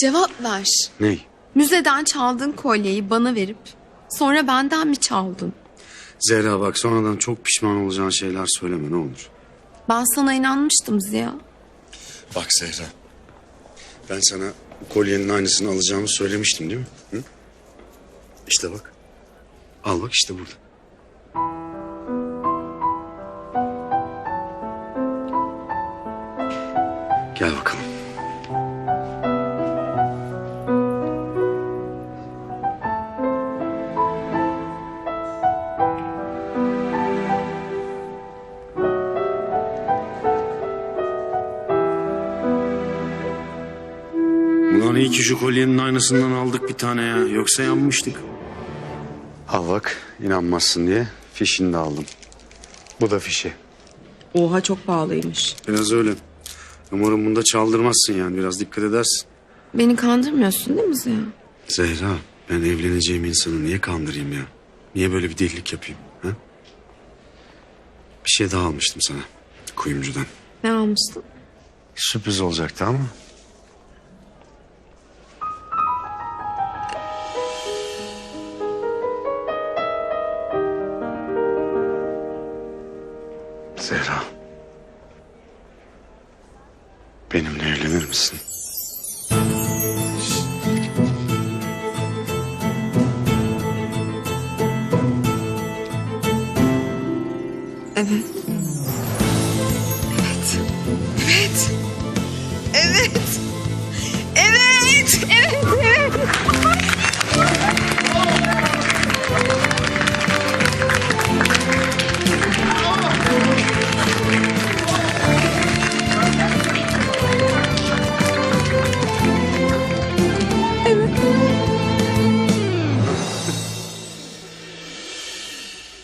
Cevap ver. Ney? Müzeden çaldığın kolyeyi bana verip sonra benden mi çaldın? Zehra bak sonradan çok pişman olacağın şeyler söyleme ne olur. Ben sana inanmıştım Ziya. Bak Zehra. Ben sana bu kolyenin aynısını alacağımı söylemiştim değil mi? Hı? İşte bak. Al bak işte burada. Gel bakalım. Ulan iyi ki şu kolyenin aynısından aldık bir tane ya. Yoksa yanmıştık. Al bak inanmazsın diye fişini de aldım. Bu da fişi. Oha çok pahalıymış. Biraz öyle. Umarım bunda çaldırmazsın yani. Biraz dikkat edersin. Beni kandırmıyorsun değil mi Ziya? Zehra ben evleneceğim insanı niye kandırayım ya? Niye böyle bir delilik yapayım? Ha? Bir şey daha almıştım sana. Kuyumcudan. Ne almıştın? Sürpriz olacaktı ama. Zehra. Benimle evlenir misin? Evet. Evet. Evet. Evet. Evet. Evet.